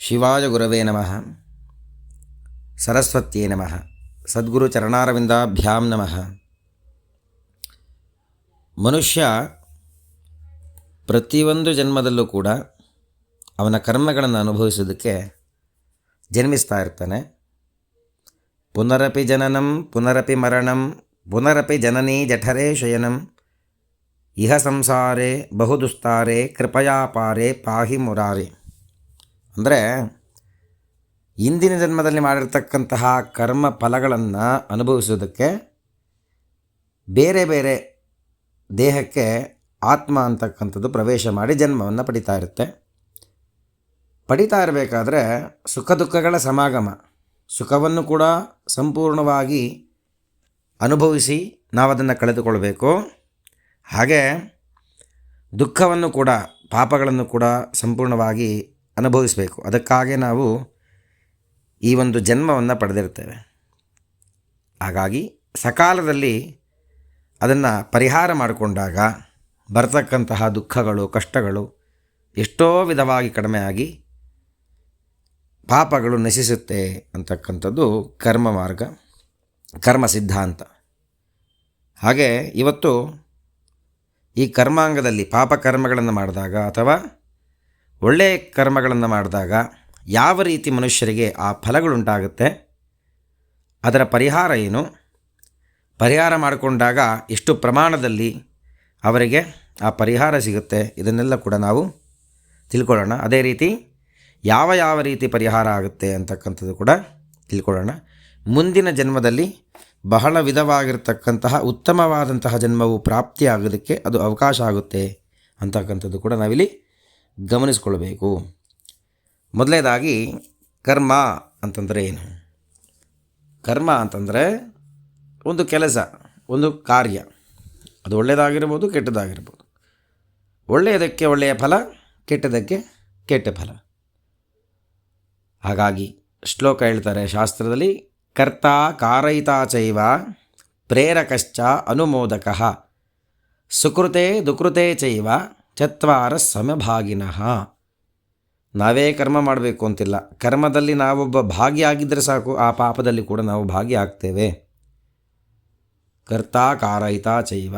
ಶಿವಾಯ ಗುರವೇ ನಮಃ ಸರಸ್ವತ್ಯೇ ನಮಃ ಸದ್ಗುರು ಚರಣಾರವಿಂದಾಭ್ಯಾಂ ನಮಃ ಮನುಷ್ಯ ಪ್ರತಿಯೊಂದು ಜನ್ಮದಲ್ಲೂ ಕೂಡ ಅವನ ಕರ್ಮಗಳನ್ನು ಅನುಭವಿಸೋದಕ್ಕೆ ಜನ್ಮಿಸ್ತಾ ಇರ್ತಾನೆ ಪುನರಪಿ ಜನನಂ ಪುನರಪಿ ಮರಣಂ ಪುನರಪಿ ಜನನೀ ಜಠರೇ ಶಯನಂ ಇಹ ಸಂಸಾರೇ ಬಹುದುಸ್ತಾರೆ ಕೃಪಯಾಪಾರೆ ಪಾಹಿ ಮುರಾರಿ ಅಂದರೆ ಇಂದಿನ ಜನ್ಮದಲ್ಲಿ ಮಾಡಿರ್ತಕ್ಕಂತಹ ಕರ್ಮ ಫಲಗಳನ್ನು ಅನುಭವಿಸೋದಕ್ಕೆ ಬೇರೆ ಬೇರೆ ದೇಹಕ್ಕೆ ಆತ್ಮ ಅಂತಕ್ಕಂಥದ್ದು ಪ್ರವೇಶ ಮಾಡಿ ಜನ್ಮವನ್ನು ಪಡಿತಾ ಇರುತ್ತೆ. ಪಡಿತಾ ಇರಬೇಕಾದ್ರೆ ಸುಖ ದುಃಖಗಳ ಸಮಾಗಮ. ಸುಖವನ್ನು ಕೂಡ ಸಂಪೂರ್ಣವಾಗಿ ಅನುಭವಿಸಿ ನಾವು ಅದನ್ನು ಕಳೆದುಕೊಳ್ಬೇಕು. ಹಾಗೆ ದುಃಖವನ್ನು ಕೂಡ, ಪಾಪಗಳನ್ನು ಕೂಡ ಸಂಪೂರ್ಣವಾಗಿ ಅನುಭವಿಸಬೇಕು. ಅದಕ್ಕಾಗಿ ನಾವು ಈ ಒಂದು ಜನ್ಮವನ್ನು ಪಡೆದಿರ್ತೇವೆ ಹಾಗಾಗಿ ಸಕಾಲದಲ್ಲಿ ಅದನ್ನು ಪರಿಹಾರ ಮಾಡಿಕೊಂಡಾಗ ಬರ್ತಕ್ಕಂತಹ ದುಃಖಗಳು, ಕಷ್ಟಗಳು ಎಷ್ಟೋ ವಿಧವಾಗಿ ಕಡಿಮೆಯಾಗಿ ಪಾಪಗಳು ನಶಿಸುತ್ತೆ ಅಂತಕ್ಕಂಥದ್ದು ಕರ್ಮ ಮಾರ್ಗ, ಕರ್ಮ ಸಿದ್ಧಾಂತ. ಹಾಗೆ ಇವತ್ತು ಈ ಕರ್ಮಾಂಗದಲ್ಲಿ ಪಾಪ ಕರ್ಮಗಳನ್ನು ಮಾಡಿದಾಗ ಅಥವಾ ಒಳ್ಳೆಯ ಕರ್ಮಗಳನ್ನು ಮಾಡಿದಾಗ ಯಾವ ರೀತಿ ಮನುಷ್ಯರಿಗೆ ಆ ಫಲಗಳುಂಟಾಗುತ್ತೆ? ಅದರ ಪರಿಹಾರ ಏನು? ಪರಿಹಾರ ಮಾಡಿಕೊಂಡಾಗ ಎಷ್ಟು ಪ್ರಮಾಣದಲ್ಲಿ ಅವರಿಗೆ ಆ ಪರಿಹಾರ ಸಿಗುತ್ತೆ? ಇದನ್ನೆಲ್ಲ ಕೂಡ ನಾವು ತಿಳ್ಕೊಳ್ಳೋಣ. ಅದೇ ರೀತಿ ಯಾವ ಯಾವ ರೀತಿ ಪರಿಹಾರ ಆಗುತ್ತೆ ಅಂತಕ್ಕಂಥದ್ದು ಕೂಡ ತಿಳ್ಕೊಳ್ಳೋಣ. ಮುಂದಿನ ಜನ್ಮದಲ್ಲಿ ಬಹಳ ವಿಧವಾಗಿರ್ತಕ್ಕಂತಹ ಉತ್ತಮವಾದಂತಹ ಜನ್ಮವು ಪ್ರಾಪ್ತಿಯಾಗೋದಕ್ಕೆ ಅದು ಅವಕಾಶ ಆಗುತ್ತೆ ಅಂತಕ್ಕಂಥದ್ದು ಕೂಡ ನಾವಿಲ್ಲಿ ಗಮನಿಸ್ಕೊಳ್ಬೇಕು ಮೊದಲನೇದಾಗಿ ಕರ್ಮ ಅಂತಂದರೆ ಏನು? ಕರ್ಮ ಅಂತಂದರೆ ಒಂದು ಕೆಲಸ, ಒಂದು ಕಾರ್ಯ. ಅದು ಒಳ್ಳೆಯದಾಗಿರ್ಬೋದು, ಕೆಟ್ಟದಾಗಿರ್ಬೋದು. ಒಳ್ಳೆಯದಕ್ಕೆ ಒಳ್ಳೆಯ ಫಲ, ಕೆಟ್ಟದಕ್ಕೆ ಕೆಟ್ಟ ಫಲ. ಹಾಗಾಗಿ ಶ್ಲೋಕ ಹೇಳ್ತಾರೆ ಶಾಸ್ತ್ರದಲ್ಲಿ, ಕರ್ತ ಕಾರಯಿತಾ ಚೈವ ಪ್ರೇರಕಶ್ಚ ಅನುಮೋದಕ. ಸುಕೃತೆ ದುಕೃತೆ ಚೈವ ಚತ್ವಾರ ಸಮಭಾಗಿನಃ. ನಾವೇ ಕರ್ಮ ಮಾಡಬೇಕು ಅಂತಿಲ್ಲ. ಕರ್ಮದಲ್ಲಿ ನಾವೊಬ್ಬ ಭಾಗಿಯಾಗಿದ್ದರೆ ಸಾಕು, ಆ ಪಾಪದಲ್ಲಿ ಕೂಡ ನಾವು ಭಾಗಿಯಾಗ್ತೇವೆ ಕರ್ತ ಕಾರಯಿತ ಚೈವ.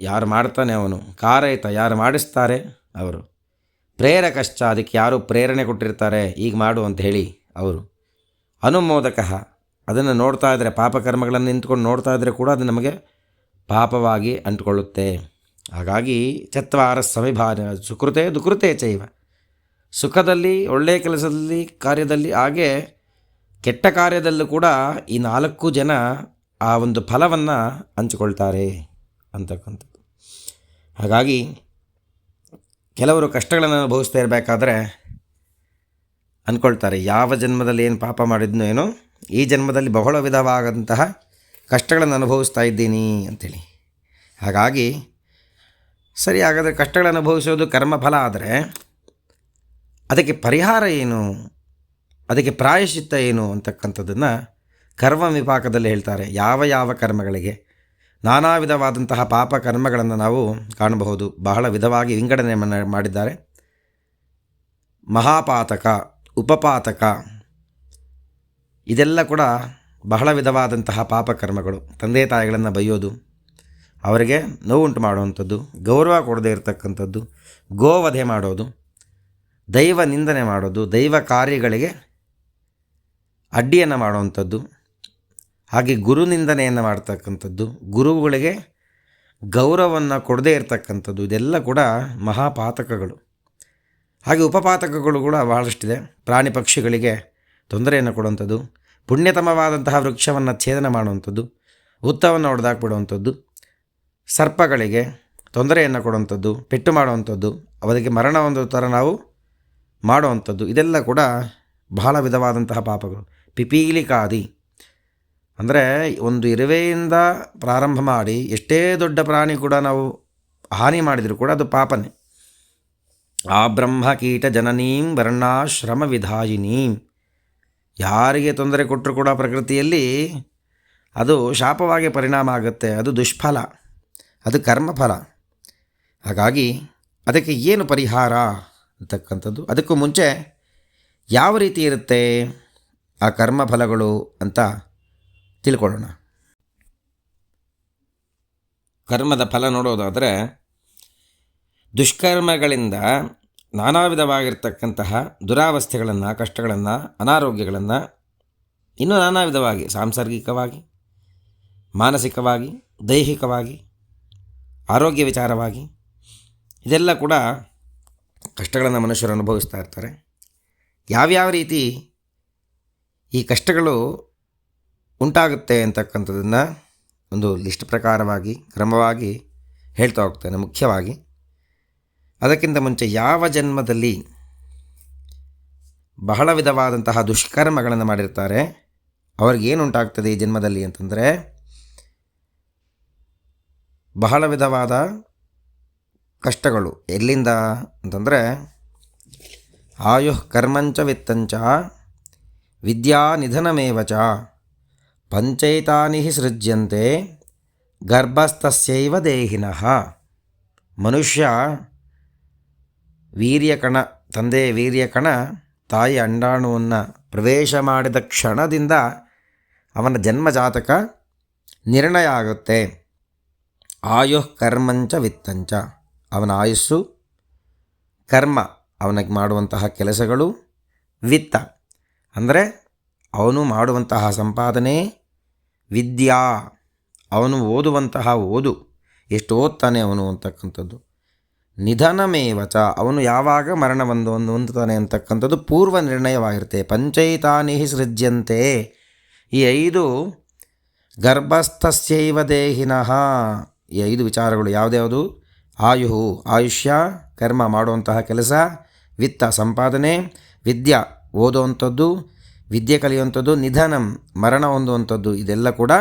ಯಾರು ಮಾಡ್ತಾನೆ ಅವನು? ಕಾರಯಿತ ಯಾರು ಮಾಡಿಸ್ತಾರೆ? ಅವರು. ಪ್ರೇರಕಶ್ಚ, ಅದಕ್ಕೆ ಯಾರು ಪ್ರೇರಣೆ ಕೊಟ್ಟಿರ್ತಾರೆ? ಈಗ ಮಾಡು ಅಂತ ಹೇಳಿ ಅವರು. ಅನುಮೋದಕ. ಅದನ್ನು ನೋಡ್ತಾ ಇದ್ದರೆ ಪಾಪಕರ್ಮಗಳನ್ನು ನಿಂತ್ಕೊಂಡು ನೋಡ್ತಾ ಇದ್ದರೆ ಕೂಡ ಅದು ನಮಗೆ ಪಾಪವಾಗಿ ಅಂಟ್ಕೊಳ್ಳುತ್ತೆ. ಹಾಗಾಗಿ ಚತ್ವಾರ ಸಮಿಭಾನ ಸುಕೃತೆ ದುಕೃತೆ ಚೈವ. ಸುಖದಲ್ಲಿ, ಒಳ್ಳೆಯ ಕೆಲಸದಲ್ಲಿ, ಕಾರ್ಯದಲ್ಲಿ, ಹಾಗೆ ಕೆಟ್ಟ ಕಾರ್ಯದಲ್ಲೂ ಕೂಡ ಈ ನಾಲ್ಕು ಜನ ಆ ಒಂದು ಫಲವನ್ನು ಹಂಚಿಕೊಳ್ತಾರೆ ಅಂತಕ್ಕಂಥದ್ದು. ಹಾಗಾಗಿ ಕೆಲವರು ಕಷ್ಟಗಳನ್ನು ಅನುಭವಿಸ್ತಾ ಇರಬೇಕಾದ್ರೆ ಅಂದ್ಕೊಳ್ತಾರೆ ಯಾವ ಜನ್ಮದಲ್ಲಿ ಏನು ಪಾಪ ಮಾಡಿದ್ನೋ ಏನೋ, ಈ ಜನ್ಮದಲ್ಲಿ ಬಹಳ ವಿಧವಾದಂತಹ ಕಷ್ಟಗಳನ್ನು ಅನುಭವಿಸ್ತಾ ಇದ್ದೀನಿ ಅಂಥೇಳಿ ಹಾಗಾಗಿ ಸರಿ ಹಾಗಾದರೆ ಕಷ್ಟಗಳನ್ನು ಅನುಭವಿಸೋದು ಕರ್ಮಫಲ ಆದರೆ ಅದಕ್ಕೆ ಪರಿಹಾರ ಏನು? ಅದಕ್ಕೆ ಪ್ರಾಯಶ್ಚಿತ್ತ ಏನು ಅಂತಕ್ಕಂಥದ್ದನ್ನು ಕರ್ಮ ವಿಪಾಕದಲ್ಲಿ ಹೇಳ್ತಾರೆ ಯಾವ ಯಾವ ಕರ್ಮಗಳಿಗೆ. ನಾನಾ ವಿಧವಾದಂತಹ ಪಾಪ ಕರ್ಮಗಳನ್ನು ನಾವು ಕಾಣಬಹುದು. ಬಹಳ ವಿಧವಾಗಿ ವಿಂಗಡಣೆ ಮಾಡಿದ್ದಾರೆ. ಮಹಾಪಾತಕ, ಉಪಪಾತಕ, ಇದೆಲ್ಲ ಕೂಡ ಬಹಳ ವಿಧವಾದಂತಹ ಪಾಪಕರ್ಮಗಳು ತಂದೆ ತಾಯಿಗಳನ್ನು ಬೈಯೋದು ಅವರಿಗೆ ನೋವುಂಟು ಮಾಡುವಂಥದ್ದು, ಗೌರವ ಕೊಡದೇ ಇರತಕ್ಕಂಥದ್ದು, ಗೋವಧೆ ಮಾಡೋದು, ದೈವ ನಿಂದನೆ ಮಾಡೋದು, ದೈವ ಕಾರ್ಯಗಳಿಗೆ ಅಡ್ಡಿಯನ್ನು ಮಾಡುವಂಥದ್ದು, ಹಾಗೆ ಗುರು ನಿಂದನೆಯನ್ನು ಮಾಡ್ತಕ್ಕಂಥದ್ದು, ಗುರುಗಳಿಗೆ ಗೌರವವನ್ನು ಕೊಡದೇ ಇರತಕ್ಕಂಥದ್ದು, ಇದೆಲ್ಲ ಕೂಡ ಮಹಾಪಾತಕಗಳು. ಹಾಗೆ ಉಪಪಾತಕಗಳು ಕೂಡ ಬಹಳಷ್ಟಿದೆ. ಪ್ರಾಣಿ ಪಕ್ಷಿಗಳಿಗೆ ತೊಂದರೆಯನ್ನು ಕೊಡುವಂಥದ್ದು, ಪುಣ್ಯತಮವಾದಂತಹ ವೃಕ್ಷವನ್ನು ಛೇದನ ಮಾಡುವಂಥದ್ದು ಉತ್ತವನ್ನು ಹೊಡೆದಾಕ್ಬಿಡುವಂಥದ್ದು ಸರ್ಪಗಳಿಗೆ ತೊಂದರೆಯನ್ನು ಕೊಡುವಂಥದ್ದು, ಪೆಟ್ಟು ಮಾಡುವಂಥದ್ದು, ಅವರಿಗೆ ಮರಣ ಒಂದು ಥರ ನಾವು ಮಾಡುವಂಥದ್ದು, ಇದೆಲ್ಲ ಕೂಡ ಬಹಳ ವಿಧವಾದಂತಹ ಪಾಪಗಳು. ಪಿಪೀಲಿಕಾದಿ ಅಂದರೆ ಒಂದು ಇರುವೆಯಿಂದ ಪ್ರಾರಂಭ ಮಾಡಿ ಎಷ್ಟೇ ದೊಡ್ಡ ಪ್ರಾಣಿ ಕೂಡ ನಾವು ಹಾನಿ ಮಾಡಿದರೂ ಕೂಡ ಅದು ಪಾಪನೇ. ಆ ಬ್ರಹ್ಮ ಕೀಟ ಜನನೀಂ ವರ್ಣಾಶ್ರಮ ವಿಧಾಯಿನೀಂ. ಯಾರಿಗೆ ತೊಂದರೆ ಕೊಟ್ಟರು ಕೂಡ ಪ್ರಕೃತಿಯಲ್ಲಿ ಅದು ಶಾಪವಾಗಿ ಪರಿಣಾಮ ಆಗುತ್ತೆ, ಅದು ದುಷ್ಫಲ. ಅದು ಕರ್ಮಫಲ. ಹಾಗಾಗಿ ಅದಕ್ಕೆ ಏನು ಪರಿಹಾರ ಅಂತಕ್ಕಂಥದ್ದು. ಅದಕ್ಕೂ ಮುಂಚೆ ಯಾವ ರೀತಿ ಇರುತ್ತೆ ಆ ಕರ್ಮಫಲಗಳು ಅಂತ ತಿಳ್ಕೊಳ್ಳೋಣ. ಕರ್ಮದ ಫಲ ನೋಡೋದಾದರೆ ದುಷ್ಕರ್ಮಗಳಿಂದ ನಾನಾ ವಿಧವಾಗಿರ್ತಕ್ಕಂತಹ ದುರಾವಸ್ಥೆಗಳನ್ನು, ಕಷ್ಟಗಳನ್ನು, ಅನಾರೋಗ್ಯಗಳನ್ನು ಇನ್ನೂ ನಾನಾ ವಿಧವಾಗಿ ಸಾಂಸರ್ಗಿಕವಾಗಿ ಮಾನಸಿಕವಾಗಿ, ದೈಹಿಕವಾಗಿ ಆರೋಗ್ಯ ವಿಚಾರವಾಗಿ ಇದೆಲ್ಲ ಕೂಡ ಕಷ್ಟಗಳನ್ನು ಮನುಷ್ಯರು ಅನುಭವಿಸ್ತಾ ಇರ್ತಾರೆ. ಯಾವ್ಯಾವ ರೀತಿ ಈ ಕಷ್ಟಗಳು ಉಂಟಾಗುತ್ತೆ ಅಂತಕ್ಕಂಥದ್ದನ್ನು ಒಂದು ಲಿಸ್ಟ್ ಪ್ರಕಾರವಾಗಿ, ಕ್ರಮವಾಗಿ ಹೇಳ್ತಾ ಹೋಗ್ತೇನೆ ಮುಖ್ಯವಾಗಿ. ಅದಕ್ಕಿಂತ ಮುಂಚೆ ಯಾವ ಜನ್ಮದಲ್ಲಿ ಬಹಳ ವಿಧವಾದಂತಹ ದುಷ್ಕರ್ಮಗಳನ್ನು ಮಾಡಿರ್ತಾರೆ, ಅವ್ರಿಗೇನುಂಟಾಗ್ತದೆ ಈ ಜನ್ಮದಲ್ಲಿ ಅಂತಂದರೆ ಬಹಳ ವಿಧವಾದ ಕಷ್ಟಗಳು. ಎಲ್ಲಿಂದ ಅಂತಂದರೆ, ಆಯುಃ ಕರ್ಮಂಚ ವಿತ್ತಂಚ, ವಿದ್ಯಾ ನಿಧನಮೇವ ಚ ಪಂಚೈತಾನಿ ಸೃಜ್ಯಂತೆ, ಗರ್ಭಸ್ಥಸ್ಯೈವ ದೇಹಿನಃ. ಮನುಷ್ಯ ವೀರ್ಯಕಣ, ತಂದೆ ವೀರ್ಯಕಣ, ತಾಯಿ ಅಂಡಾಣುವನ್ನು ಪ್ರವೇಶ ಮಾಡಿದ ಕ್ಷಣದಿಂದ ಅವನ ಜನ್ಮಜಾತಕ ನಿರ್ಣಯ ಆಗುತ್ತೆ. ಆಯುಃ ಕರ್ಮಂಚ ವಿತ್ತಂಚ. ಅವನ ಆಯುಸ್ಸು, ಕರ್ಮ ಅವನಿಗೆ ಮಾಡುವಂತಹ ಕೆಲಸಗಳು ವಿತ್ತ. ಅಂದರೆ ಅವನು ಮಾಡುವಂತಹ ಸಂಪಾದನೆ ವಿದ್ಯಾ. ಅವನು ಓದುವಂತಹ ಓದು. ಎಷ್ಟು ಓದ್ತಾನೆ ಅವನು ಅಂತಕ್ಕಂಥದ್ದು. ನಿಧನಮೇವಚ ಅವನು ಯಾವಾಗ ಮರಣ ಒಂದು ಹೊಂದುತ್ತಾನೆ ಅಂತಕ್ಕಂಥದ್ದು ಪೂರ್ವ ನಿರ್ಣಯವಾಗಿರುತ್ತೆ. ಪಂಚೈತಾನಿ ಸೃಜ್ಯಂತೆ. ಈ ಐದು ಗರ್ಭಸ್ಥಸ್ಯೈವ ದೇಹಿನಃ. ಈ ಐದು ವಿಚಾರಗಳು ಯಾವುದ್ಯಾವುದು? ಆಯು ಆಯುಷ್ಯ, ಕರ್ಮ ಮಾಡುವಂತಹ ಕೆಲಸ, ವಿತ್ತ ಸಂಪಾದನೆ, ವಿದ್ಯಾ ಓದುವಂಥದ್ದು, ವಿದ್ಯೆ ಕಲಿಯುವಂಥದ್ದು, ನಿಧನಂ, ಮರಣ ಹೊಂದುವಂಥದ್ದು, ಇದೆಲ್ಲ ಕೂಡ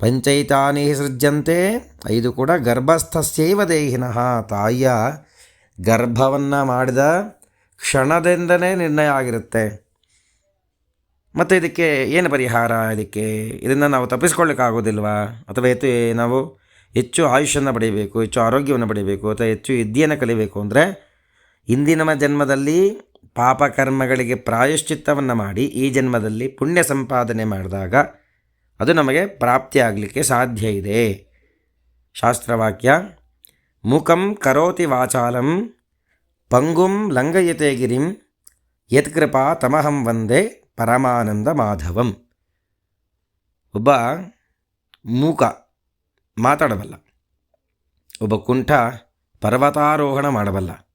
ಪಂಚೈತಾನಿ ಸೃಜ್ಯಂತೆ, ಐದು ಕೂಡ ಗರ್ಭಸ್ಥಸ್ಯೈವ ದೇಹಿನಃ. ತಾಯಿಯ ಗರ್ಭವನ್ನು ಮಾಡಿದ ಕ್ಷಣದಿಂದನೇ ನಿರ್ಣಯ ಆಗಿರುತ್ತೆ. ಮತ್ತು ಇದಕ್ಕೆ ಏನು ಪರಿಹಾರ? ಇದಕ್ಕೆ ಇದನ್ನು ನಾವು ತಪ್ಪಿಸ್ಕೊಳ್ಳಿಕ್ಕಾಗೋದಿಲ್ವಾ? ಅಥವಾ ನಾವು ಹೆಚ್ಚು ಆಯುಷ್ಯನ್ನು ಪಡೆಯಬೇಕು, ಹೆಚ್ಚು ಆರೋಗ್ಯವನ್ನು ಪಡೆಯಬೇಕು, ಅಥವಾ ಹೆಚ್ಚು ವಿದ್ಯೆಯನ್ನು ಕಲಿಬೇಕು ಅಂದರೆ ಇಂದಿನ ಜನ್ಮದಲ್ಲಿ ಪಾಪಕರ್ಮಗಳಿಗೆ ಪ್ರಾಯಶ್ಚಿತ್ತವನ್ನು ಮಾಡಿ ಈ ಜನ್ಮದಲ್ಲಿ ಪುಣ್ಯ ಸಂಪಾದನೆ ಮಾಡಿದಾಗ ಅದು ನಮಗೆ ಪ್ರಾಪ್ತಿಯಾಗಲಿಕ್ಕೆ ಸಾಧ್ಯ ಇದೆ. ಶಾಸ್ತ್ರವಾಕ್ಯ, ಮುಖಂ ಕರೋತಿ ವಾಚಾಲಂ, ಪಂಗುಂ ಲಂಗಯತೆ ಗಿರಿಂ ಯತ್ಕೃಪಾ ತಮಹಂ ವಂದೇ ಪರಮಾನಂದ ಮಾಧವಂ. ಒಬ್ಬ ಮೂಕ ಮಾತಾಡಬಲ್ಲ. ಒಬ್ಬ ಕುಂಠ ಪರ್ವತಾರೋಹಣ ಮಾಡಬಲ್ಲ.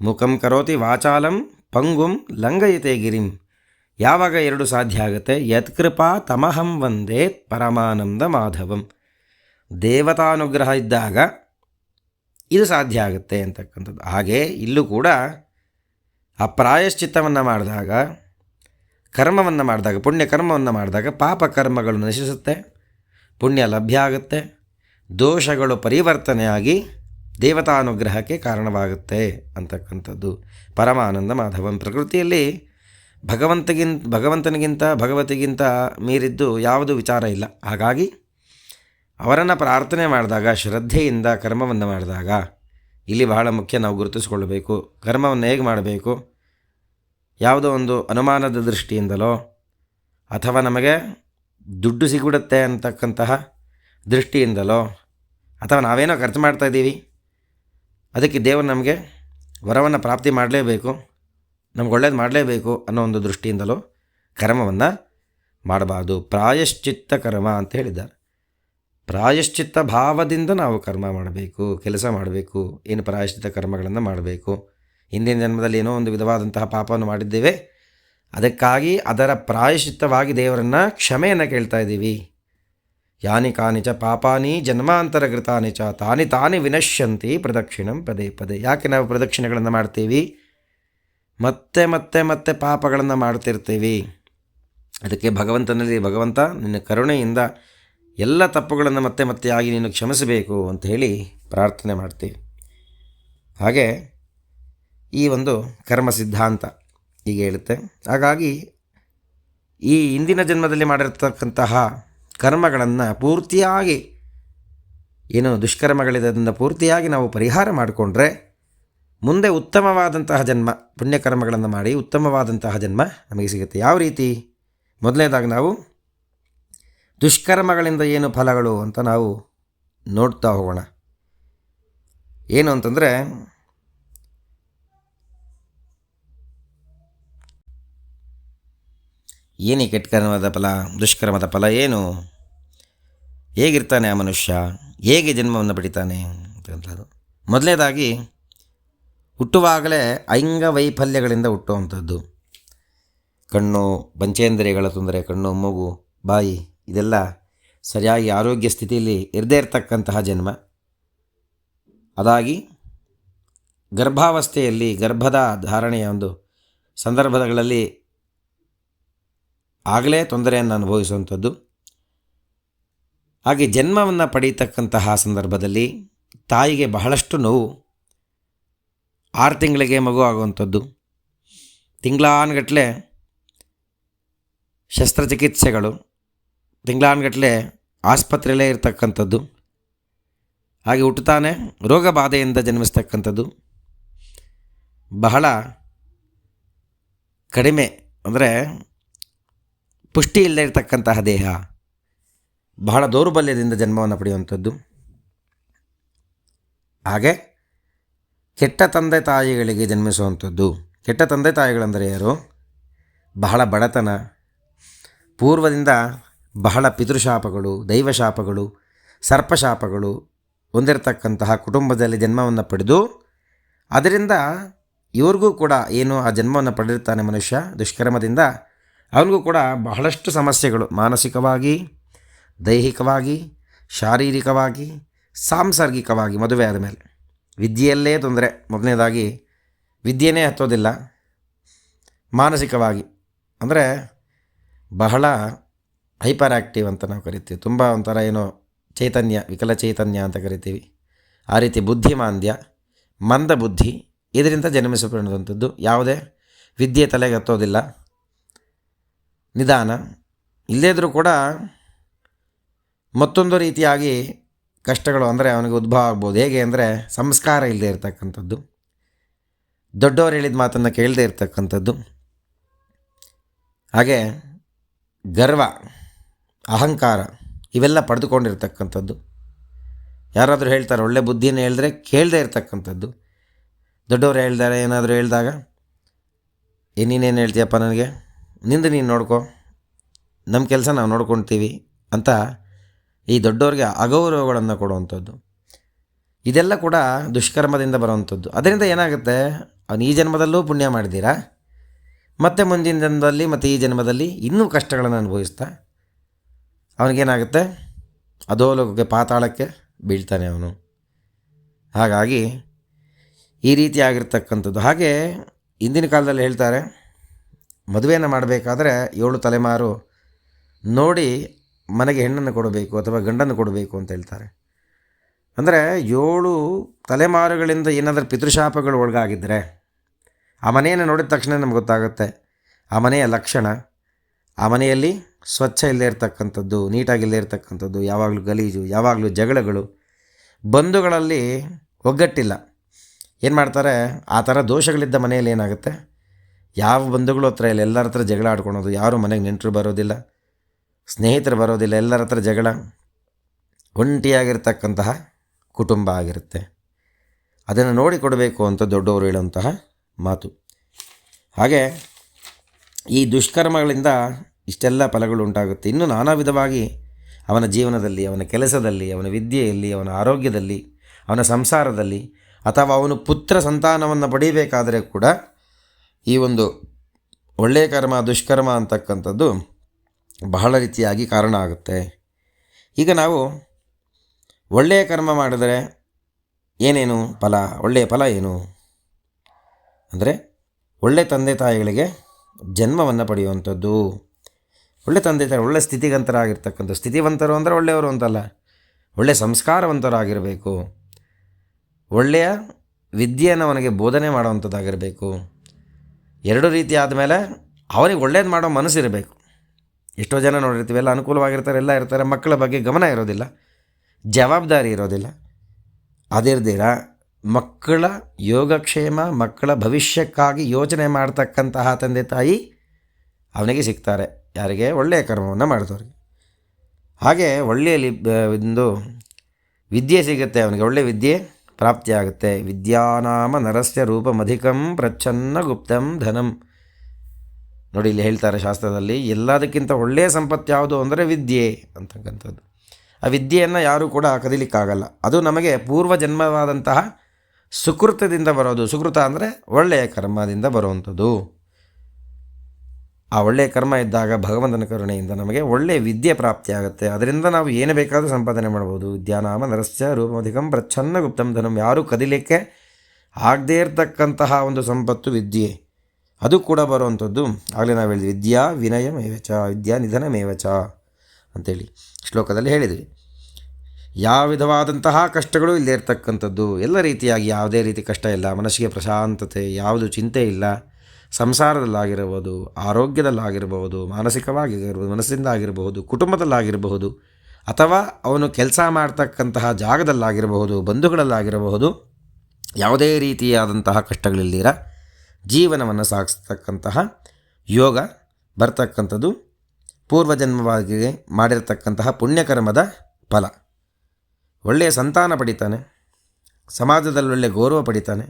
ಮುಖಂ ಕರೋತಿ ವಾಚಾಲಂ ಪಂಗುಂ ಲಂಗಯತೆ ಗಿರಿಂ. ಯಾವಾಗ ಎರಡು ಸಾಧ್ಯ ಆಗುತ್ತೆ? ಯತ್ಕೃಪಾ ತಮಹಂ ವಂದೇ ಪರಮಾನಂದ ಮಾಧವಂ. ದೇವತಾನುಗ್ರಹ ಇದ್ದಾಗ ಇದು ಸಾಧ್ಯ ಆಗುತ್ತೆ ಅಂತಕ್ಕಂಥದ್ದು. ಹಾಗೆ ಇಲ್ಲೂ ಕೂಡ ಆ ಪ್ರಾಯಶ್ಚಿತ್ತವನ್ನು ಮಾಡಿದಾಗ, ಕರ್ಮವನ್ನು ಮಾಡಿದಾಗ ಪುಣ್ಯ ಕರ್ಮವನ್ನು ಮಾಡಿದಾಗ ಪಾಪ ಕರ್ಮಗಳು ನಶಿಸುತ್ತೆ, ಪುಣ್ಯ ಲಭ್ಯ ಆಗುತ್ತೆ. ದೋಷಗಳು ಪರಿವರ್ತನೆಯಾಗಿ ದೇವತಾನುಗ್ರಹಕ್ಕೆ ಕಾರಣವಾಗುತ್ತೆ ಅಂತಕ್ಕಂಥದ್ದು. ಪರಮಾನಂದ ಮಾಧವನ್ ಪ್ರಕೃತಿಯಲ್ಲಿ ಭಗವಂತಗಿಂತ ಭಗವಂತನಿಗಿಂತ, ಭಗವತಿಗಿಂತ ಮೀರಿದ್ದು ಯಾವುದು ವಿಚಾರ ಇಲ್ಲ. ಹಾಗಾಗಿ ಅವರನ್ನು ಪ್ರಾರ್ಥನೆ ಮಾಡಿದಾಗ, ಶ್ರದ್ಧೆಯಿಂದ ಕರ್ಮವನ್ನು ಮಾಡಿದಾಗ, ಇಲ್ಲಿ ಬಹಳ ಮುಖ್ಯ ನಾವು ಗುರುತಿಸಿಕೊಳ್ಳಬೇಕು. ಕರ್ಮವನ್ನು ಹೇಗೆ ಮಾಡಬೇಕು? ಯಾವುದೋ ಒಂದು ಅನುಮಾನದ ದೃಷ್ಟಿಯಿಂದಲೋ ಅಥವಾ ನಮಗೆ ದುಡ್ಡು ಸಿಗ್ಬಿಡುತ್ತೆ ಅಂತಕ್ಕಂತಹ ದೃಷ್ಟಿಯಿಂದಲೋ ಅಥವಾ ನಾವೇನೋ ಖರ್ಚು ಮಾಡ್ತಾ ಇದ್ದೀವಿ, ಅದಕ್ಕೆ ದೇವರು ನಮಗೆ ವರವನ್ನು ಪ್ರಾಪ್ತಿ ಮಾಡಲೇಬೇಕು, ನಮ್ಗೆ ಒಳ್ಳೇದು ಮಾಡಲೇಬೇಕು ಅನ್ನೋ ಒಂದು ದೃಷ್ಟಿಯಿಂದಲೂ ಕರ್ಮವನ್ನು ಮಾಡಬಾರ್ದು. ಪ್ರಾಯಶ್ಚಿತ್ತ ಕರ್ಮ ಅಂತ ಹೇಳಿದ್ದಾರೆ. ಪ್ರಾಯಶ್ಚಿತ್ತ ಭಾವದಿಂದ ನಾವು ಕರ್ಮ ಮಾಡಬೇಕು, ಕೆಲಸ ಮಾಡಬೇಕು, ಏನು ಪ್ರಾಯಶ್ಚಿತ್ತ ಕರ್ಮಗಳನ್ನು ಮಾಡಬೇಕು. ಹಿಂದಿನ ಜನ್ಮದಲ್ಲಿ ಏನೋ ಒಂದು ವಿಧವಾದಂತಹ ಪಾಪವನ್ನು ಮಾಡಿದ್ದೇವೆ, ಅದಕ್ಕಾಗಿ ಅದರ ಪ್ರಾಯಶ್ಚಿತ್ತವಾಗಿ ದೇವರನ್ನು ಕ್ಷಮೆಯನ್ನು ಕೇಳ್ತಾ ಇದ್ದೀವಿ. ಯಾನಿ ಕಾನಿ ಚ ಪಾಪಾನಿ ಜನ್ಮಾಂತರಗೃತಾನಿ ಚ ತಾನಿ ತಾನಿ ವಿನಶ್ಯಂತಿ ಪ್ರದಕ್ಷಿಣಂ ಪದೇ ಪದೇ ಯಾಕೆ ನಾವು ಪ್ರದಕ್ಷಿಣೆಗಳನ್ನು ಮಾಡ್ತೀವಿ? ಮತ್ತೆ ಮತ್ತೆ ಮತ್ತೆ ಪಾಪಗಳನ್ನು ಮಾಡ್ತಿರ್ತೀವಿ. ಅದಕ್ಕೆ ಭಗವಂತನಲ್ಲಿ ಭಗವಂತ, ನಿನ್ನ ಕರುಣೆಯಿಂದ ಎಲ್ಲ ತಪ್ಪುಗಳನ್ನು ಮತ್ತೆ ಮತ್ತೆ ಆಗಿ ನೀನು ಕ್ಷಮಿಸಬೇಕು ಅಂತ ಹೇಳಿ ಪ್ರಾರ್ಥನೆ ಮಾಡ್ತೀವಿ. ಹಾಗೆ ಈ ಒಂದು ಕರ್ಮ ಸಿದ್ಧಾಂತ ಹೀಗೆ ಹೇಳುತ್ತೆ. ಹಾಗಾಗಿ ಈ ಇಂದಿನ ಜನ್ಮದಲ್ಲಿ ಮಾಡಿರ್ತಕ್ಕಂತಹ ಕರ್ಮಗಳನ್ನು ಪೂರ್ತಿಯಾಗಿ, ಏನು ದುಷ್ಕರ್ಮಗಳಿದೆ ಅದನ್ನು ಪೂರ್ತಿಯಾಗಿ ನಾವು ಪರಿಹಾರ ಮಾಡಿಕೊಂಡ್ರೆ, ಮುಂದೆ ಉತ್ತಮವಾದಂತಹ ಜನ್ಮ, ಪುಣ್ಯಕರ್ಮಗಳನ್ನು ಮಾಡಿ ಉತ್ತಮವಾದಂತಹ ಜನ್ಮ ನಮಗೆ ಸಿಗುತ್ತೆ. ಯಾವ ರೀತಿ? ಮೊದಲನೇದಾಗಿ ನಾವು ದುಷ್ಕರ್ಮಗಳಿಂದ ಏನು ಫಲಗಳು ಅಂತ ನಾವು ನೋಡ್ತಾ ಹೋಗೋಣ. ಏನು ಅಂತಂದರೆ ಏನು ಕೆಟ್ಟಕರವಾದ ಫಲ ದುಷ್ಕರ್ಮದ ಫಲ, ಏನು? ಹೇಗಿರ್ತಾನೆ ಆ ಮನುಷ್ಯ? ಹೇಗೆ ಜನ್ಮವನ್ನು ಪಡಿತಾನೆ ಅಂತಂಥದ್ದು ಮೊದಲನೇದಾಗಿ, ಹುಟ್ಟುವಾಗಲೇ ಅಂಗವೈಫಲ್ಯಗಳಿಂದ ಹುಟ್ಟುವಂಥದ್ದು. ಕಣ್ಣು, ಪಂಚೇಂದ್ರಿಯಗಳ ತೊಂದರೆ, ಕಣ್ಣು, ಮೂಗು, ಬಾಯಿ, ಇದೆಲ್ಲ ಸರಿಯಾಗಿ ಆರೋಗ್ಯ ಸ್ಥಿತಿಯಲ್ಲಿ ಇರದೇ ಇರತಕ್ಕಂತಹ ಜನ್ಮ. ಅದಾಗಿ, ಗರ್ಭಾವಸ್ಥೆಯಲ್ಲಿ ಗರ್ಭದ ಧಾರಣೆಯ ಒಂದು ಸಂದರ್ಭಗಳಲ್ಲಿ ಆಗಲೇ ತೊಂದರೆಯನ್ನು ಅನುಭವಿಸುವಂಥದ್ದು. ಹಾಗೆ ಜನ್ಮವನ್ನು ಪಡೀತಕ್ಕಂತಹ ಸಂದರ್ಭದಲ್ಲಿ ತಾಯಿಗೆ ಬಹಳಷ್ಟು ನೋವು ಆರು ತಿಂಗಳಿಗೆ ಮಗು ಆಗುವಂಥದ್ದು. ತಿಂಗಳಾನ್ಗಟ್ಟಲೆ ಶಸ್ತ್ರಚಿಕಿತ್ಸೆಗಳು ತಿಂಗಳಾನ್ಗಟ್ಟಲೆ ಆಸ್ಪತ್ರೆಯಲ್ಲೇ ಇರತಕ್ಕಂಥದ್ದು. ಹಾಗೆ ಹುಟ್ಟುತ್ತಾನೆ ರೋಗ ಬಾಧೆಯಿಂದ ಜನ್ಮಿಸ್ತಕ್ಕಂಥದ್ದು. ಬಹಳ ಕಡಿಮೆ ಅಂದರೆ ಪುಷ್ಟಿ ಇಲ್ಲದೆ ಇರತಕ್ಕಂತಹ ದೇಹ ಬಹಳ ದೌರ್ಬಲ್ಯದಿಂದ ಜನ್ಮವನ್ನು ಪಡೆಯುವಂಥದ್ದು. ಹಾಗೆ ಕೆಟ್ಟ ತಂದೆ ತಾಯಿಗಳಿಗೆ ಜನ್ಮಿಸುವಂಥದ್ದು. ಕೆಟ್ಟ ತಂದೆ ತಾಯಿಗಳಂದರೆ ಯಾರು? ಬಹಳ ಬಡತನ, ಪೂರ್ವದಿಂದ ಬಹಳ ಪಿತೃಶಾಪಗಳು, ದೈವಶಾಪಗಳು, ಸರ್ಪಶಾಪಗಳು ಹೊಂದಿರತಕ್ಕಂತಹ ಕುಟುಂಬದಲ್ಲಿ ಜನ್ಮವನ್ನು ಪಡೆದು ಅದರಿಂದ ಇವ್ರಿಗೂ ಕೂಡ ಏನು ಆ ಜನ್ಮವನ್ನು ಪಡೆದಿರ್ತಾನೆ ಮನುಷ್ಯ ದುಷ್ಕರ್ಮದಿಂದ ಅವನಿಗೂ ಕೂಡ ಬಹಳಷ್ಟು ಸಮಸ್ಯೆಗಳು. ಮಾನಸಿಕವಾಗಿ, ದೈಹಿಕವಾಗಿ, ಶಾರೀರಿಕವಾಗಿ, ಸಾಂಸರ್ಗಿಕವಾಗಿ ಮದುವೆ ಆದಮೇಲೆ ವಿದ್ಯೆಯಲ್ಲೇ ತೊಂದರೆ. ಮೊದಲನೇದಾಗಿ, ವಿದ್ಯೆನೇ ಹತ್ತೋದಿಲ್ಲ. ಮಾನಸಿಕವಾಗಿ. ಅಂದರೆ ಬಹಳ ಹೈಪರ್ ಆ್ಯಕ್ಟಿವ್ ಅಂತ ನಾವು ಕರಿತೀವಿ. ತುಂಬ ಒಂಥರ ಏನೋ ಚೈತನ್ಯ, ವಿಕಲ ಚೈತನ್ಯ ಅಂತ ಕರಿತೀವಿ. ಆ ರೀತಿ ಬುದ್ಧಿಮಾಂದ್ಯ ಮಂದ ಬುದ್ಧಿ ಇದರಿಂದ ಜನ್ಮಿಸಿಕೊಂಡಂಥದ್ದು ಯಾವುದೇ. ವಿದ್ಯೆ ತಲೆಗೆ ಹತ್ತೋದಿಲ್ಲ. ನಿಧಾನ. ಇಲ್ಲದಿದ್ರೂ ಕೂಡ ಮತ್ತೊಂದು ರೀತಿಯಾಗಿ ಕಷ್ಟಗಳು ಅಂದರೆ ಅವನಿಗೆ ಉದ್ಭವ ಆಗ್ಬೋದು. ಹೇಗೆ ಅಂದರೆ ಸಂಸ್ಕಾರ ಇಲ್ಲದೆ ಇರತಕ್ಕಂಥದ್ದು. ದೊಡ್ಡವರು ಹೇಳಿದ ಮಾತನ್ನು ಕೇಳದೇ ಇರತಕ್ಕಂಥದ್ದು. ಹಾಗೆ ಗರ್ವ, ಅಹಂಕಾರ ಇವೆಲ್ಲ ಪಡೆದುಕೊಂಡಿರ್ತಕ್ಕಂಥದ್ದು. ಯಾರಾದರೂ ಹೇಳ್ತಾರೆ, ಒಳ್ಳೆ ಬುದ್ಧಿಯನ್ನು ಹೇಳಿದ್ರೆ ಕೇಳದೇ ಇರತಕ್ಕಂಥದ್ದು. ದೊಡ್ಡವರು ಹೇಳ್ತಾರೆ ಏನಾದರೂ ಹೇಳಿದಾಗ, ಏ, ನೀನೇನು ಹೇಳ್ತೀಯಪ್ಪ ನನಗೆ? ನಿಂದು ನೀನು ನೋಡ್ಕೊ. ನಮ್ಮ ಕೆಲಸ ನಾವು ನೋಡ್ಕೊತೀವಿ ಅಂತ ಈ ದೊಡ್ಡವ್ರಿಗೆ ಅಗೌರವಗಳನ್ನು ಕೊಡುವಂಥದ್ದು. ಇದೆಲ್ಲ ಕೂಡ ದುಷ್ಕರ್ಮದಿಂದ ಬರುವಂಥದ್ದು. ಅದರಿಂದ ಏನಾಗುತ್ತೆ? ಅವನು ಈ ಜನ್ಮದಲ್ಲೂ ಪುಣ್ಯ ಮಾಡಿದ್ದೀರಾ ಮತ್ತು ಮುಂದಿನ ಜನ್ಮದಲ್ಲಿ ಮತ್ತು ಈ ಜನ್ಮದಲ್ಲಿ ಇನ್ನೂ ಕಷ್ಟಗಳನ್ನು ಅನುಭವಿಸ್ತಾ? ಅವನಿಗೇನಾಗುತ್ತೆ? ಅಧೋಲೋಕಕ್ಕೆ ಪಾತಾಳಕ್ಕೆ ಬೀಳ್ತಾನೆ ಅವನು. ಹಾಗಾಗಿ ಈ ರೀತಿಯಾಗಿರ್ತಕ್ಕಂಥದ್ದು ಹಾಗೆ ಇಂದಿನ ಕಾಲದಲ್ಲಿ ಹೇಳ್ತಾರೆ ಮದುವೆಯನ್ನು ಮಾಡಬೇಕಾದ್ರೆ ಏಳು ತಲೆಮಾರು ನೋಡಿ ಮನೆಗೆ ಹೆಣ್ಣನ್ನು ಕೊಡಬೇಕು ಅಥವಾ ಗಂಡನ್ನು ಕೊಡಬೇಕು ಅಂತ ಹೇಳ್ತಾರೆ. ಅಂದರೆ ಏಳು ತಲೆಮಾರುಗಳಿಂದ ಏನಾದರೂ ಪಿತೃಶಾಪಗಳು ಒಳಗಾಗಿದ್ದರೆ ಆ ಮನೆಯನ್ನು ನೋಡಿದ ತಕ್ಷಣ ನಮ್ಗೆ ಗೊತ್ತಾಗುತ್ತೆ, ಆ ಮನೆಯ ಲಕ್ಷಣ, ಆ ಮನೆಯಲ್ಲಿ ಸ್ವಚ್ಛ ಇಲ್ಲದೇ ಇರತಕ್ಕಂಥದ್ದು ನೀಟಾಗಿಲ್ಲದೇ ಇರತಕ್ಕಂಥದ್ದು, ಯಾವಾಗಲೂ ಗಲೀಜು, ಯಾವಾಗಲೂ ಜಗಳಗಳು, ಬಂಧುಗಳಲ್ಲಿ ಒಗ್ಗಟ್ಟಿಲ್ಲ. ಏನು ಮಾಡ್ತಾರೆ? ಆ ಥರ ದೋಷಗಳಿದ್ದ ಮನೆಯಲ್ಲಿ ಏನಾಗುತ್ತೆ? ಯಾವ ಬಂಧುಗಳು ಹತ್ರ ಇಲ್ಲ, ಎಲ್ಲರ ಹತ್ರ ಜಗಳ ಆಡ್ಕೊಳೋದು, ಯಾರು ಮನೆಗೆ ನೆಂಟರು ಬರೋದಿಲ್ಲ, ಸ್ನೇಹಿತರು ಬರೋದಿಲ್ಲ, ಎಲ್ಲರ ಹತ್ರ ಜಗಳ. ಒಂಟಿಯಾಗಿರ್ತಕ್ಕಂತಹ ಕುಟುಂಬ ಆಗಿರುತ್ತೆ. ಅದನ್ನು ನೋಡಿ ಕೊಡಬೇಕು ಅಂತ ದೊಡ್ಡವರು ಹೇಳುವಂತಹ ಮಾತು. ಹಾಗೆ ಈ ದುಷ್ಕರ್ಮಗಳಿಂದ ಇಷ್ಟೆಲ್ಲ ಫಲಗಳು ಉಂಟಾಗುತ್ತೆ. ಇನ್ನೂ ನಾನಾ ವಿಧವಾಗಿ ಅವನ ಜೀವನದಲ್ಲಿ, ಅವನ ಕೆಲಸದಲ್ಲಿ, ಅವನ ವಿದ್ಯೆಯಲ್ಲಿ, ಅವನ ಆರೋಗ್ಯದಲ್ಲಿ, ಅವನ ಸಂಸಾರದಲ್ಲಿ, ಅಥವಾ ಅವನು ಪುತ್ರ ಸಂತಾನವನ್ನು ಪಡೀಬೇಕಾದರೆ ಕೂಡ ಈ ಒಂದು ಒಳ್ಳೆಯ ಕರ್ಮ, ದುಷ್ಕರ್ಮ ಅಂತಕ್ಕಂಥದ್ದು ಬಹಳ ರೀತಿಯಾಗಿ ಕಾರಣ ಆಗುತ್ತೆ. ಈಗ ನಾವು ಒಳ್ಳೆಯ ಕರ್ಮ ಮಾಡಿದರೆ ಏನೇನು ಫಲ, ಒಳ್ಳೆಯ ಫಲ ಏನು? ಅಂದರೆ ಒಳ್ಳೆ ತಂದೆ ತಾಯಿಗಳಿಗೆ ಜನ್ಮವನ್ನು ಪಡೆಯುವಂಥದ್ದು. ಒಳ್ಳೆ ತಂದೆ ತಾಯಿ, ಒಳ್ಳೆ ಸ್ಥಿತಿಗಂತರಾಗಿರ್ತಕ್ಕಂಥ, ಸ್ಥಿತಿವಂತರು ಅಂದರೆ ಒಳ್ಳೆಯವರು ಅಂತಲ್ಲ ಒಳ್ಳೆಯ ಸಂಸ್ಕಾರವಂತರಾಗಿರಬೇಕು. ಒಳ್ಳೆಯ ವಿದ್ಯೆಯನ್ನು ಅವನಿಗೆ ಬೋಧನೆ ಮಾಡುವಂಥದ್ದಾಗಿರಬೇಕು. ಎರಡು ರೀತಿ ಆದಮೇಲೆ ಅವನಿಗೆ ಒಳ್ಳೇದು ಮಾಡೋ ಮನಸ್ಸಿರಬೇಕು. ಎಷ್ಟೋ ಜನ ನೋಡಿರ್ತೀವಿ, ಎಲ್ಲ ಅನುಕೂಲವಾಗಿರ್ತಾರೆ, ಎಲ್ಲ ಇರ್ತಾರೆ, ಮಕ್ಕಳ ಬಗ್ಗೆ ಗಮನ ಇರೋದಿಲ್ಲ, ಜವಾಬ್ದಾರಿ ಇರೋದಿಲ್ಲ. ಅದಿರ್ದಿರ, ಮಕ್ಕಳ ಯೋಗಕ್ಷೇಮ, ಮಕ್ಕಳ ಭವಿಷ್ಯಕ್ಕಾಗಿ ಯೋಚನೆ ಮಾಡ್ತಕ್ಕಂತಹ ತಂದೆ ತಾಯಿ ಅವನಿಗೆ ಸಿಗ್ತಾರೆ. ಯಾರಿಗೆ? ಒಳ್ಳೆಯ ಕರ್ಮವನ್ನು ಮಾಡಿದವ್ರಿಗೆ. ಹಾಗೆ ಒಳ್ಳೆಯ ಒಂದು ವಿದ್ಯೆ ಸಿಗುತ್ತೆ ಅವನಿಗೆ ಒಳ್ಳೆಯ ವಿದ್ಯೆ. ಪ್ರಾಪ್ತಿಯಾಗುತ್ತೆ. ವಿದ್ಯಾನಾಮ ನರಸ್ಯ ರೂಪಮಧಿಕಂ ಪ್ರಚ್ಛನ್ನ ಗುಪ್ತಂ ಧನಂ. ನೋಡಿ, ಇಲ್ಲಿ ಹೇಳ್ತಾರೆ ಶಾಸ್ತ್ರದಲ್ಲಿ, ಎಲ್ಲದಕ್ಕಿಂತ ಒಳ್ಳೆಯ ಸಂಪತ್ತು ಯಾವುದು ಅಂದರೆ ವಿದ್ಯೆ ಅಂತಕ್ಕಂಥದ್ದು. ಆ ವಿದ್ಯೆಯನ್ನು ಯಾರೂ ಕೂಡ ಕದಿಲಿಕ್ಕಾಗಲ್ಲ. ಅದು ನಮಗೆ ಪೂರ್ವ ಜನ್ಮವಾದಂತಹ ಸುಕೃತದಿಂದ ಬರೋದು. ಸುಕೃತ ಅಂದರೆ ಒಳ್ಳೆಯ ಕರ್ಮದಿಂದ ಬರುವಂಥದ್ದು. ಆ ಒಳ್ಳೆಯ ಕರ್ಮ ಇದ್ದಾಗ ಭಗವಂತನ ಕರುಣೆಯಿಂದ ನಮಗೆ ಒಳ್ಳೆಯ ವಿದ್ಯೆ ಪ್ರಾಪ್ತಿಯಾಗುತ್ತೆ. ಅದರಿಂದ ನಾವು ಏನು ಬೇಕಾದರೂ ಸಂಪಾದನೆ ಮಾಡ್ಬೋದು. ವಿದ್ಯಾನಾಮ ನರಸ್ಯ, ರೂಪಮಧಿಕಂ, ಪ್ರಚ್ಛನ್ನ ಗುಪ್ತಂ ಧನಂ ಯಾರೂ ಕದಿಲಿಕ್ಕೆ ಆಗದೇ ಇರತಕ್ಕಂತಹ ಒಂದು ಸಂಪತ್ತು ವಿದ್ಯೆ. ಅದು ಕೂಡ ಬರುವಂಥದ್ದು. ಆಗಲೇ ನಾವು ಹೇಳಿದ್ವಿ, ವಿದ್ಯಾ ವಿನಯ ಮೇವಚ ವಿದ್ಯಾ ನಿಧನ ಮೇವಚ ಅಂತೇಳಿ ಶ್ಲೋಕದಲ್ಲಿ ಹೇಳಿದ್ವಿ. ಯಾವ ವಿಧವಾದಂತಹ ಕಷ್ಟಗಳು ಇಲ್ಲೇ ಇರತಕ್ಕಂಥದ್ದು. ಎಲ್ಲ ರೀತಿಯಾಗಿ ಯಾವುದೇ ರೀತಿ ಕಷ್ಟ ಇಲ್ಲ. ಮನಸ್ಸಿಗೆ ಪ್ರಶಾಂತತೆ, ಯಾವುದು ಚಿಂತೆ ಇಲ್ಲ. ಸಂಸಾರದಲ್ಲಾಗಿರಬಹುದು ಆರೋಗ್ಯದಲ್ಲಾಗಿರಬಹುದು ಮಾನಸಿಕವಾಗಿರ್ಬೋದು ಮನಸ್ಸಿಂದ ಆಗಿರಬಹುದು ಕುಟುಂಬದಲ್ಲಾಗಿರಬಹುದು, ಅಥವಾ ಅವನು ಕೆಲಸ ಮಾಡ್ತಕ್ಕಂತಹ ಜಾಗದಲ್ಲಾಗಿರಬಹುದು, ಬಂಧುಗಳಲ್ಲಾಗಿರಬಹುದು, ಯಾವುದೇ ರೀತಿಯಾದಂತಹ ಕಷ್ಟಗಳಿಲ್ದಿರ ಜೀವನವನ್ನು ಸಾಗಿಸ್ತಕ್ಕಂತಹ ಯೋಗ ಬರ್ತಕ್ಕಂಥದ್ದು ಪೂರ್ವಜನ್ಮವಾಗಿ ಮಾಡಿರತಕ್ಕಂತಹ ಪುಣ್ಯಕರ್ಮದ ಫಲ. ಒಳ್ಳೆಯ ಸಂತಾನ ಪಡಿತಾನೆ, ಸಮಾಜದಲ್ಲಿ ಒಳ್ಳೆಯ ಗೌರವ ಪಡಿತಾನೆ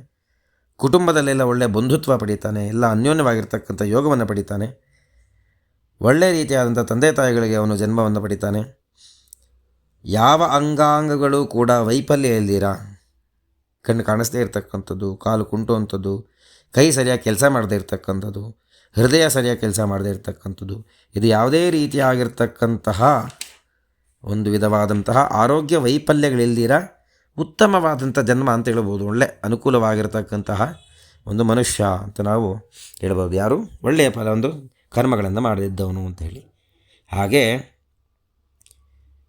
ಕುಟುಂಬದಲ್ಲೆಲ್ಲ ಒಳ್ಳೆಯ ಬಂಧುತ್ವ ಪಡಿತಾನೆ, ಎಲ್ಲ ಅನ್ಯೋನ್ಯವಾಗಿರ್ತಕ್ಕಂಥ ಯೋಗವನ್ನು ಪಡಿತಾನೆ. ಒಳ್ಳೆಯ ರೀತಿಯಾದಂಥ ತಂದೆ ತಾಯಿಗಳಿಗೆ ಅವನು ಜನ್ಮವನ್ನು ಪಡಿತಾನೆ. ಯಾವ ಅಂಗಾಂಗಗಳು ಕೂಡ ವೈಫಲ್ಯ ಇಲ್ದಿರ ಕಣ್ಣು ಕಾಣಿಸ್ದೇ ಇರತಕ್ಕಂಥದ್ದು, ಕಾಲು ಕುಂಟುವಂಥದ್ದು, ಕೈ ಸರಿಯಾಗಿ ಕೆಲಸ ಮಾಡದೇ ಇರತಕ್ಕಂಥದ್ದು, ಹೃದಯ ಸರಿಯಾಗಿ ಕೆಲಸ ಮಾಡದೇ ಇರತಕ್ಕಂಥದ್ದು, ಇದು ಯಾವುದೇ ರೀತಿಯಾಗಿರ್ತಕ್ಕಂತಹ ಒಂದು ವಿಧವಾದಂತಹ ಆರೋಗ್ಯ ವೈಫಲ್ಯಗಳಿಲ್ದಿರ? ಉತ್ತಮವಾದಂಥ ಜನ್ಮ ಅಂತ ಹೇಳ್ಬೋದು. ಒಳ್ಳೆ ಅನುಕೂಲವಾಗಿರತಕ್ಕಂತಹ ಒಂದು ಮನುಷ್ಯ ಅಂತ ನಾವು ಹೇಳ್ಬೋದು. ಯಾರು? ಒಳ್ಳೆಯ ಫಲ ಒಂದು ಕರ್ಮಗಳನ್ನು ಮಾಡದಿದ್ದವನು ಅಂತ ಹೇಳಿ. ಹಾಗೆ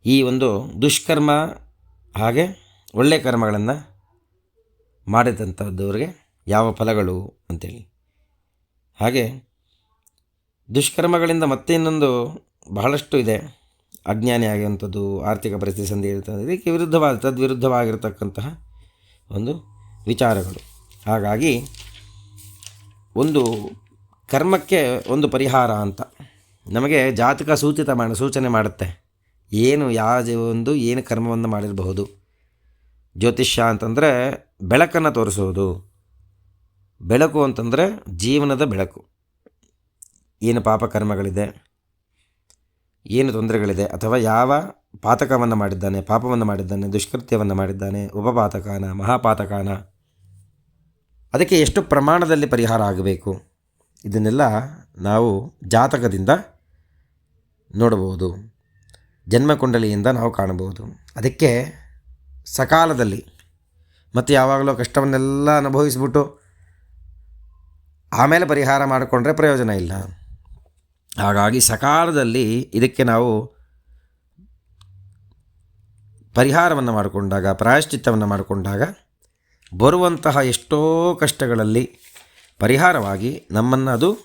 ಈ ಒಂದು ದುಷ್ಕರ್ಮ ಹಾಗೆ ಒಳ್ಳೆಯ ಕರ್ಮಗಳನ್ನು ಮಾಡಿದಂಥದ್ದವರಿಗೆ ಯಾವ ಫಲಗಳು ಅಂತೇಳಿ ಹಾಗೆ ದುಷ್ಕರ್ಮಗಳಿಂದ ಮತ್ತೆ ಇನ್ನೊಂದು ಬಹಳಷ್ಟು ಇದೆ. ಅಜ್ಞಾನಿ ಆಗಿರುವಂಥದ್ದು, ಆರ್ಥಿಕ ಪರಿಸ್ಥಿತಿ ಸಂಧಿ ಇರ್ತದೆ ಇದಕ್ಕೆ ವಿರುದ್ಧವಾದ, ತದ್ವಿರುದ್ಧವಾಗಿರ್ತಕ್ಕಂತಹ ಒಂದು ವಿಚಾರಗಳು. ಹಾಗಾಗಿ ಒಂದು ಕರ್ಮಕ್ಕೆ ಒಂದು ಪರಿಹಾರ ಅಂತ ನಮಗೆ ಜಾತಕ ಸೂಚಿತ ಮಾಡಿ, ಸೂಚನೆ ಮಾಡುತ್ತೆ. ಏನು ಯಾವ ಒಂದು, ಏನು ಕರ್ಮವನ್ನು ಮಾಡಿರಬಹುದು. ಜ್ಯೋತಿಷ್ಯ ಅಂತಂದರೆ ಬೆಳಕನ್ನು ತೋರಿಸೋದು ಬೆಳಕು ಅಂತಂದರೆ ಜೀವನದ ಬೆಳಕು. ಏನು ಪಾಪಕರ್ಮಗಳಿದೆ ಏನು ತೊಂದರೆಗಳಿದೆ ಅಥವಾ ಯಾವ ಪಾತಕವನ್ನು ಮಾಡಿದ್ದಾನೆ, ಪಾಪವನ್ನು ಮಾಡಿದ್ದಾನೆ, ದುಷ್ಕೃತ್ಯವನ್ನು ಮಾಡಿದ್ದಾನೆ, ಉಪಪಾತಕಾನ, ಮಹಾಪಾತಕಾನ, ಅದಕ್ಕೆ ಎಷ್ಟು ಪ್ರಮಾಣದಲ್ಲಿ ಪರಿಹಾರ ಆಗಬೇಕು? ಇದನ್ನೆಲ್ಲ ನಾವು ಜಾತಕದಿಂದ ನೋಡಬಹುದು. ಜನ್ಮಕುಂಡಲಿಯಿಂದ ನಾವು ಕಾಣಬಹುದು. ಅದಕ್ಕೆ ಸಕಾಲದಲ್ಲಿ ಮತ್ತು ಯಾವಾಗಲೂ ಕಷ್ಟವನ್ನೆಲ್ಲ ಅನುಭವಿಸ್ಬಿಟ್ಟು ಆಮೇಲೆ ಪರಿಹಾರ ಮಾಡಿಕೊಂಡ್ರೆ ಪ್ರಯೋಜನ ಇಲ್ಲ. ಹಾಗಾಗಿ ಸಕಾಲದಲ್ಲಿ ಇದಕ್ಕೆ ನಾವು ಪರಿಹಾರವನ್ನು ಮಾಡಿಕೊಂಡಾಗ, ಪ್ರಾಯಶ್ಚಿತ್ತವನ್ನು ಮಾಡಿಕೊಂಡಾಗ ಬರುವಂತಹ ಎಷ್ಟೋ ಕಷ್ಟಗಳಲ್ಲಿ ಪರಿಹಾರವಾಗಿ ನಮ್ಮನ್ನು ಅದು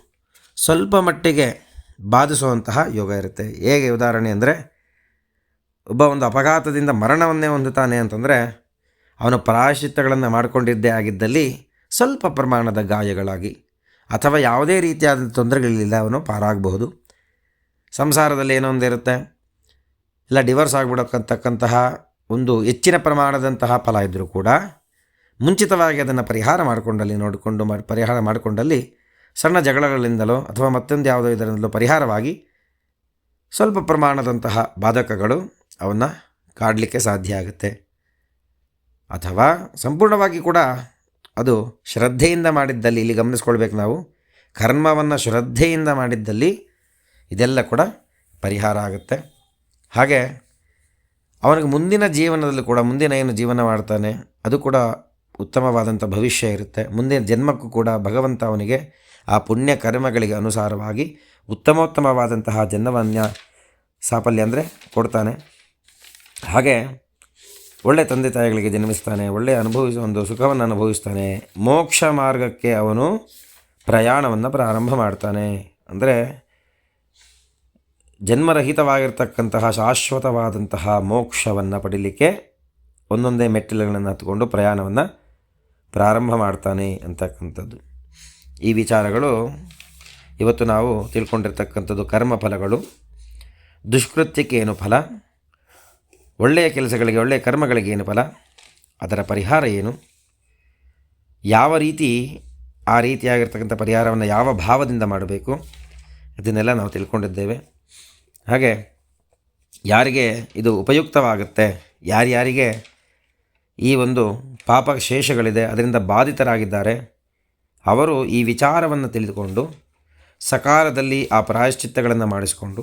ಸ್ವಲ್ಪ ಮಟ್ಟಿಗೆ ಬಾಧಿಸುವಂತಹ ಯೋಗ ಇರುತ್ತೆ. ಹೇಗೆ ಉದಾಹರಣೆ ಅಂದರೆ, ಒಬ್ಬ ಒಂದು ಅಪಘಾತದಿಂದ ಮರಣವನ್ನೇ ಹೊಂದುತ್ತಾನೆ ಅಂತಂದರೆ, ಅವನು ಪ್ರಾಯಶ್ಚಿತ್ತಗಳನ್ನು ಮಾಡಿಕೊಂಡಿದ್ದೇ ಆಗಿದ್ದಲ್ಲಿ ಸ್ವಲ್ಪ ಪ್ರಮಾಣದ ಗಾಯಗಳಾಗಿ ಅಥವಾ ಯಾವುದೇ ರೀತಿಯಾದ ತೊಂದರೆಗಳಿಲ್ಲ, ಅವನು ಪಾರಾಗಬಹುದು. ಸಂಸಾರದಲ್ಲಿ ಏನೋ ಒಂದಿರುತ್ತೆ. ಇಲ್ಲ, ಡಿವರ್ಸ್ ಆಗಿಬಿಡಕ್ಕಂತಕ್ಕಂತಹ ಒಂದು ಹೆಚ್ಚಿನ ಪ್ರಮಾಣದಂತಹ ಫಲ ಇದ್ದರೂ ಕೂಡ ಮುಂಚಿತವಾಗಿ ಅದನ್ನು ಪರಿಹಾರ ಮಾಡಿಕೊಂಡಲ್ಲಿ ನೋಡಿಕೊಂಡು ಮಾಡಿ, ಪರಿಹಾರ ಮಾಡಿಕೊಂಡಲ್ಲಿ ಸಣ್ಣ ಜಗಳಗಳಿಂದಲೋ ಅಥವಾ ಮತ್ತೊಂದು ಯಾವುದೋ ಇದರಿಂದಲೋ ಪರಿಹಾರವಾಗಿ ಸ್ವಲ್ಪ ಪ್ರಮಾಣದಂತಹ ಬಾಧಕಗಳು ಅವನ್ನು ಕಾಡಲಿಕ್ಕೆ ಸಾಧ್ಯ ಆಗುತ್ತೆ. ಅಥವಾ ಸಂಪೂರ್ಣವಾಗಿ ಕೂಡ ಅದು ಶ್ರದ್ಧೆಯಿಂದ ಮಾಡಿದ್ದಲ್ಲಿ ಇಲ್ಲಿ ಗಮನಿಸ್ಕೊಳ್ಬೇಕು ನಾವು. ಕರ್ಮವನ್ನು ಶ್ರದ್ಧೆಯಿಂದ ಮಾಡಿದ್ದಲ್ಲಿ ಇದೆಲ್ಲ ಕೂಡ ಪರಿಹಾರ ಆಗುತ್ತೆ. ಹಾಗೆ ಅವನಿಗೆ ಮುಂದಿನ ಜೀವನದಲ್ಲಿ ಕೂಡ ಮುಂದಿನ ಏನು ಜೀವನ ಮಾಡ್ತಾನೆ, ಅದು ಕೂಡ ಉತ್ತಮವಾದಂಥ ಭವಿಷ್ಯ ಇರುತ್ತೆ. ಮುಂದಿನ ಜನ್ಮಕ್ಕೂ ಕೂಡ ಭಗವಂತ ಅವನಿಗೆ ಆ ಪುಣ್ಯ ಕರ್ಮಗಳಿಗೆ ಅನುಸಾರವಾಗಿ ಉತ್ತಮೋತ್ತಮವಾದಂತಹ ಜನ್ಮವನ್ಯ ಸಾಫಲ್ಯ ಅಂದರೆ ಕೊಡ್ತಾನೆ. ಹಾಗೆ ಒಳ್ಳೆಯ ತಂದೆ ತಾಯಿಗಳಿಗೆ ಜನ್ಮಿಸ್ತಾನೆ ಒಳ್ಳೆಯ ಅನುಭವಿಸುವ ಒಂದು ಸುಖವನ್ನು ಅನುಭವಿಸ್ತಾನೆ. ಮೋಕ್ಷ ಮಾರ್ಗಕ್ಕೆ ಅವನು ಪ್ರಯಾಣವನ್ನು ಪ್ರಾರಂಭ ಮಾಡ್ತಾನೆ. ಅಂದರೆ ಜನ್ಮರಹಿತವಾಗಿರ್ತಕ್ಕಂತಹ ಶಾಶ್ವತವಾದಂತಹ ಮೋಕ್ಷವನ್ನು ಪಡೀಲಿಕ್ಕೆ ಒಂದೊಂದೇ ಮೆಟ್ಟಿಲುಗಳನ್ನು ಹತ್ಕೊಂಡು ಪ್ರಯಾಣವನ್ನು ಪ್ರಾರಂಭ ಮಾಡ್ತಾನೆ ಅಂತಕ್ಕಂಥದ್ದು. ಈ ವಿಚಾರಗಳು ಇವತ್ತು ನಾವು ತಿಳ್ಕೊಂಡಿರ್ತಕ್ಕಂಥದ್ದು ಕರ್ಮಫಲಗಳು. ದುಷ್ಕೃತ್ಯಕ್ಕೆ ಏನು ಫಲ? ಒಳ್ಳೆಯ ಕೆಲಸಗಳಿಗೆ, ಒಳ್ಳೆಯ ಕರ್ಮಗಳಿಗೆ ಏನು ಫಲ? ಅದರ ಪರಿಹಾರ ಏನು? ಯಾವ ರೀತಿ ಆ ರೀತಿಯಾಗಿರ್ತಕ್ಕಂಥ ಪರಿಹಾರವನ್ನು ಯಾವ ಭಾವದಿಂದ ಮಾಡಬೇಕು? ಇದನ್ನೆಲ್ಲ ನಾವು ತಿಳ್ಕೊಂಡಿದ್ದೇವೆ. ಹಾಗೆ ಯಾರಿಗೆ ಇದು ಉಪಯುಕ್ತವಾಗುತ್ತೆ? ಯಾರ್ಯಾರಿಗೆ ಈ ಒಂದು ಪಾಪ ಶೇಷಗಳಿದೆ ಅದರಿಂದ ಬಾಧಿತರಾಗಿದ್ದಾರೆ, ಅವರು ಈ ವಿಚಾರವನ್ನು ತಿಳಿದುಕೊಂಡು ಸಕಾಲದಲ್ಲಿ ಆ ಪ್ರಾಯಶ್ಚಿತ್ತಗಳನ್ನು ಮಾಡಿಸಿಕೊಂಡು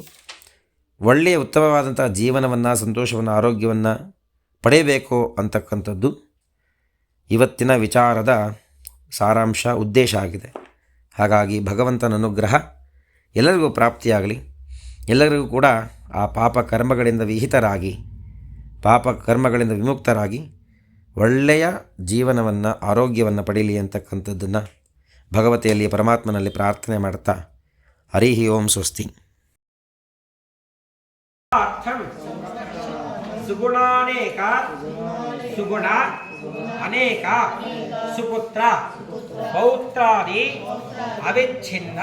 ಒಳ್ಳೆಯ ಉತ್ತಮವಾದಂಥ ಜೀವನವನ್ನು, ಸಂತೋಷವನ್ನು, ಆರೋಗ್ಯವನ್ನು ಪಡೆಯಬೇಕು ಅಂತಕ್ಕಂಥದ್ದು ಇವತ್ತಿನ ವಿಚಾರದ ಸಾರಾಂಶ, ಉದ್ದೇಶ ಆಗಿದೆ. ಹಾಗಾಗಿ ಭಗವಂತನ ಅನುಗ್ರಹ ಎಲ್ಲರಿಗೂ ಪ್ರಾಪ್ತಿಯಾಗಲಿ. ಎಲ್ಲರಿಗೂ ಕೂಡ ಆ ಪಾಪ ಕರ್ಮಗಳಿಂದ ವಿಹಿತರಾಗಿ, ಪಾಪ ಕರ್ಮಗಳಿಂದ ವಿಮುಕ್ತರಾಗಿ ಒಳ್ಳೆಯ ಜೀವನವನ್ನು, ಆರೋಗ್ಯವನ್ನು ಪಡೀಲಿ ಅಂತಕ್ಕಂಥದ್ದನ್ನು ಭಗವತಿಯಲ್ಲಿ ಪರಮಾತ್ಮನಲ್ಲಿ ಪ್ರಾರ್ಥನೆ ಮಾಡ್ತಾ ಹರಿ ಓಂ ಸ್ವಸ್ತಿ. అర్థం సుగుణానేక సుగుణ అనేక సుపుత్ర పౌత్రాది అవిచ్ఛిన్న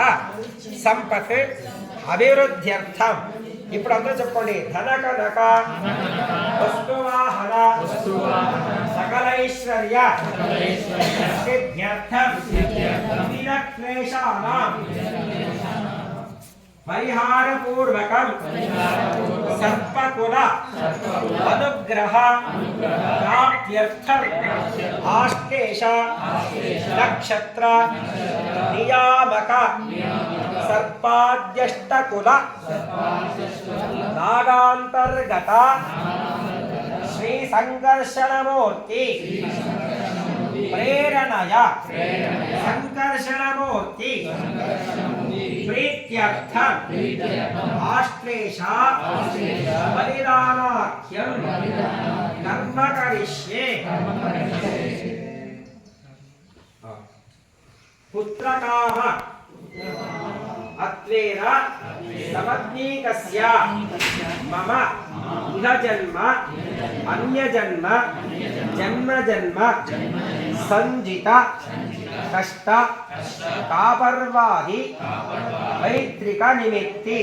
సంపత్ అభివృద్ధ్యర్థం. ఇప్పుడు అందరూ చెప్పండి ధనక నక వస్తువాహన సకలైశ్వర్య. సిద్ధ్యర్థం. క్లేశానా పరిహారపూర్వకం. సర్పకుల. అనుగ్రహ. ప్రాప్త్యర్థం. ఆశ్లేష నక్షత్ర. నియామక. సర్పాద్యష్టకుల నాగాంతర్గత. శ్రీ సంకర్షణమూర్తి ప్రేరణయ. సంకర్షణమూర్తి. ప్రీత్యర్థ. ఆశ్లేష. బలిదానాఖ్యం కర్మ కరిష్యే పుత్రకామ. అత్వేన. సమజ్ఞీకస్య మమ. ఇహ జన్మ అన్యజన్మ జన్మ జన్మ సంజిత కష్ట కాపర్వాది వైత్రిక నిమిత్తి.